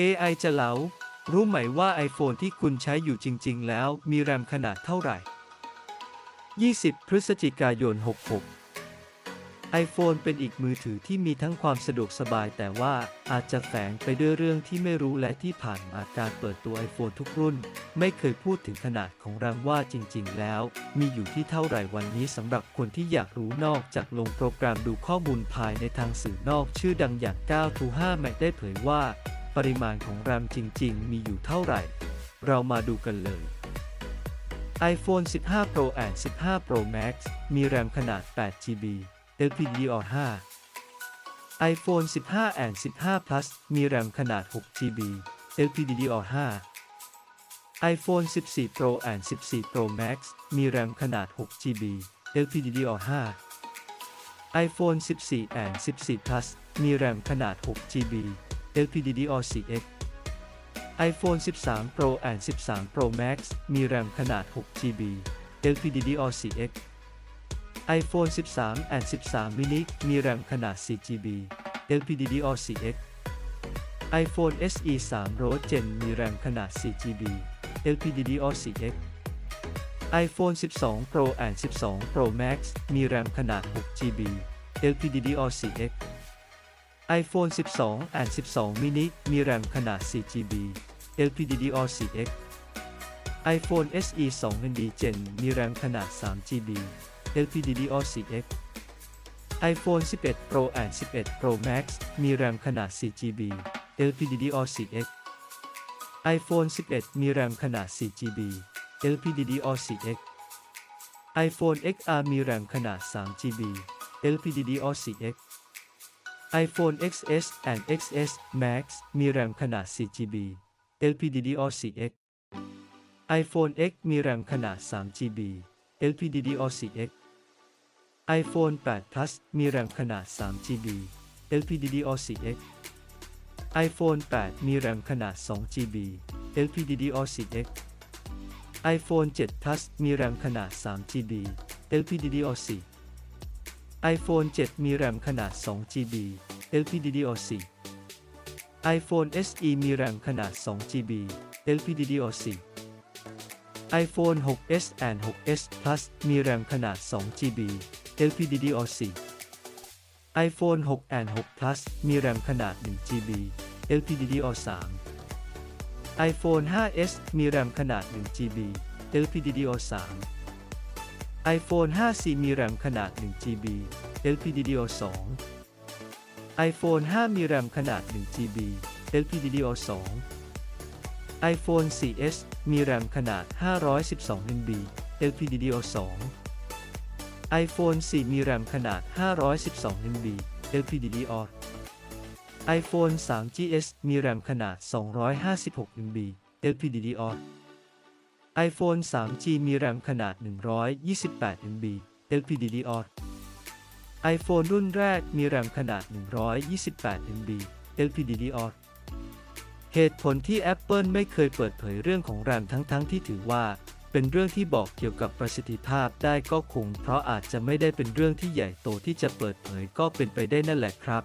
AI จะเลา รู้ไหมว่า iPhone ที่คุณใช้อยู่จริง ๆ แล้วมีแรมขนาดเท่าไหร่ 20 พฤศจิกายน 66 iPhone เป็นอีกมือถือที่มีทั้งความสะดวกสบายแต่ว่าอาจจะแฝงไปด้วยเรื่องที่ไม่รู้และที่ผ่านมาการเปิดตัว iPhone ทุกรุ่น ไม่เคยพูดถึงขนาดของแรมว่าจริง ๆ แล้ว มีอยู่ที่เท่าไหร่วันนี้สำหรับคนที่อยากรู้นอกจากลงโปรแกรมดูข้อมูลภายในทางสื่อนอกชื่อดังอย่าง9 to 5 Mac ได้เผยว่า ปริมาณของแรมจริง ๆ มีอยู่เท่าไหร่ เรามาดูกันเลย iPhone 15 Pro and 15 Pro Max มีแรมขนาด 8GB LPDDR5 iPhone 15 and 15 Plus มีแรมขนาด 6GB LPDDR5 iPhone 14 Pro and 14 Pro Max มีแรมขนาด 6GB LPDDR5 iPhone 14 and 14 Plus มีแรมขนาด 6GB LPDDR4X iPhone 13 Pro and 13 Pro Max มีแรมขนาด 6GB LPDDR4X iPhone 13 and 13 mini มีแรมขนาด 4GB LPDDR4X iPhone SE 3 Rose Gen มีแรมขนาด 4GB LPDDR4X iPhone 12 Pro and 12 Pro Max มีแรมขนาด 6GB LPDDR4X iPhone 12 and 12 mini มีแรมขนาด 4GB LPDDR4X iPhone SE 2 ND Gen มีแรมขนาด 3GB LPDDR4X iPhone 11 Pro and 11 Pro Max มีแรมขนาด 4GB LPDDR4X iPhone 11 มีแรมขนาด 4GB LPDDR4X iPhone XR มีแรมขนาด 3GB LPDDR4X iPhone XS and XS Max มีแรมขนาด 4GB LPDDR4X iPhone X มีแรมขนาด 3GB LPDDR4X iPhone 8 Plus มีแรมขนาด 3GB LPDDR4X iPhone 8 มีแรมขนาด 2GB LPDDR4X iPhone 7 Plus มีแรมขนาด 3GB LPDDR4 iPhone 7 มีแรมขนาด 2GB LPDDR4 iPhone SE มีแรมขนาด 2GB LPDDR4 iPhone 6s and 6s Plus มีแรมขนาด 2GB LPDDR4 iPhone 6 and 6 Plus มีแรมขนาด 1GB LPDDR3 iPhone 5s มีแรมขนาด 1GB LPDDR3 iPhone 5c มีแรมขนาด 1GB LPDDR2 iPhone 5 มีแรมขนาด 1GB LPDDR2 iPhone 4s มีแรมขนาด 512 MB LPDDR2 iPhone 4 มีแรมขนาด 512 MB LPDDR iPhone 3GS มีแรมขนาด 256 MB LPDDR iPhone 3G มีแรมขนาด 128 MB LPDDR iPhone รุ่นแรกมีแรมขนาด 128 MB LPDDR เหตุผลที่ Apple ไม่เคยเปิดเผยเรื่องของแรมทั้งๆทที่ถือว่า เป็นเรื่องที่บอกเกี่ยวกับประสิทธิภาพได้ก็คง เพราะอาจจะไม่ได้เป็นเรื่องที่ใหญ่โตที่จะเปิดเผยก็เป็นไปได้นั่นแหละครับ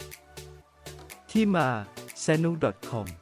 ที่มา s a n u c o m